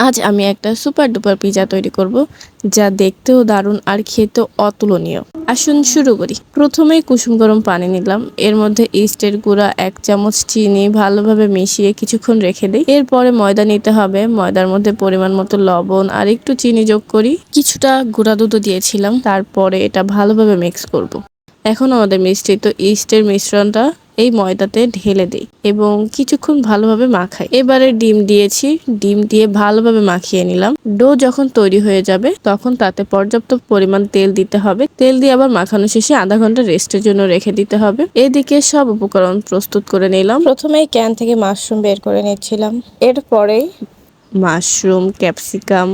আজ আমি একটা সুপার ডুপার পিজা তৈরি করব, যা দেখতেও দারুণ আর খেতেও অতুলনীয়। আসুন শুরু করি। প্রথমেই কুসুম গরম পানি নিলাম। এর মধ্যে ইস্টের গুঁড়া, এক চামচ চিনি ভালোভাবে মিশিয়ে কিছুক্ষণ রেখে দিই। এরপরে ময়দা নিতে হবে। ময়দার মধ্যে পরিমাণ মতো লবণ আর একটু চিনি যোগ করি। কিছুটা গুঁড়া দুধও দিয়েছিলাম। তারপরে এটা ভালোভাবে মিক্স করব। এখন আমাদের মিষ্টি তো ইস্টের মিশ্রণটা এই ময়দাতে ঢেলে দেই এবং কিছুক্ষণ ভালোভাবে মাখাই। এবারে ডিম দিয়েছি। ডিম দিয়ে ভালোভাবে মাখিয়ে নিলাম। ডো যখন তৈরি হয়ে যাবে তখন তাতে পর্যাপ্ত পরিমাণ তেল দিতে হবে। তেল দিয়ে আবার মাখানো শেষে আধা ঘণ্টা রেস্টের জন্য রেখে দিতে হবে। এদিকে সব উপকরণ প্রস্তুত করে নিলাম। প্রথমেই ক্যান থেকে মাশরুম বের করে নিচ্ছিলাম। এরপরেই মাশরুম ক্যাপসিকাম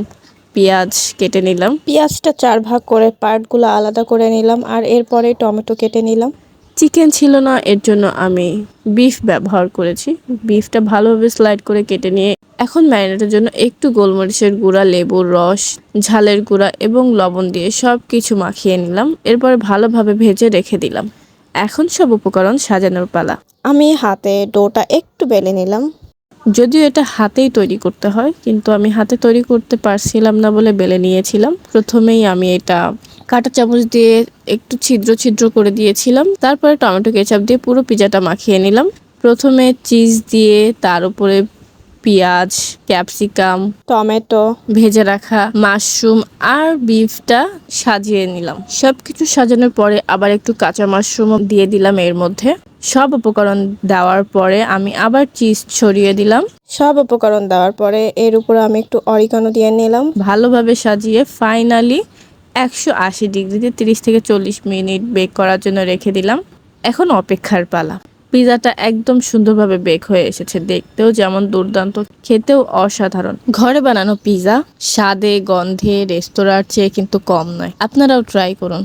পেঁয়াজ কেটে নিলাম। পেঁয়াজটা চার ভাগ করে পার্টগুলো আলাদা করে নিলাম আর এরপরে টমেটো কেটে নিলাম। চিকেন ছিল না, এর জন্য আমি বিফ ব্যবহার করেছি। বিফটা ভালোভাবে স্লাইড করে কেটে নিয়ে এখন ম্যারিনেটের জন্য একটু গোলমরিচের গুঁড়া, লেবুর রস, ঝালের গুঁড়া এবং লবণ দিয়ে সব কিছু মাখিয়ে নিলাম। এরপর ভালোভাবে ভেজে রেখে দিলাম। এখন সব উপকরণ সাজানোর পালা। আমি হাতে ডোটা একটু বেলে নিলাম। যদিও এটা হাতেই তৈরি করতে হয়, কিন্তু আমি হাতে তৈরি করতে পারছিলাম না বলে বেলে নিয়েছিলাম। প্রথমেই আমি এটা কাঁটা চামচ দিয়ে একটু ছিদ্র ছিদ্র করে দিয়েছিলাম। তারপরে টমেটো কেচাপ দিয়ে পুরো পিজাটা মাখিয়ে নিলাম। প্রথমে চিজ দিয়ে তার উপরে পেঁয়াজ ক্যাপসিকাম টমেটো ভেজে রাখা মাশরুম আর বিফটা সাজিয়ে নিলাম। সব কিছু সাজানোর পরে আবার একটু কাঁচা মাশরুম দিয়ে দিলাম এর মধ্যে। সব উপকরণ দেওয়ার পরে আমি আবার চিজ ছড়িয়ে দিলাম। সব উপকরণ দেওয়ার পরে এর উপরে আমি একটু অরিকানো দিয়ে নিলাম। ভালোভাবে সাজিয়ে ফাইনালি একশো আশি ডিগ্রিতে তিরিশ থেকে চল্লিশ মিনিট বেক করার জন্য রেখে দিলাম। এখন অপেক্ষার পালা। পিজাটা একদম সুন্দরভাবে বেক হয়ে এসেছে। দেখতেও যেমন দুর্দান্ত, খেতেও অসাধারণ। ঘরে বানানো পিজা স্বাদে, গন্ধে, রেস্তোরাঁর চেয়ে কিন্তু কম নয়। আপনারাও ট্রাই করুন।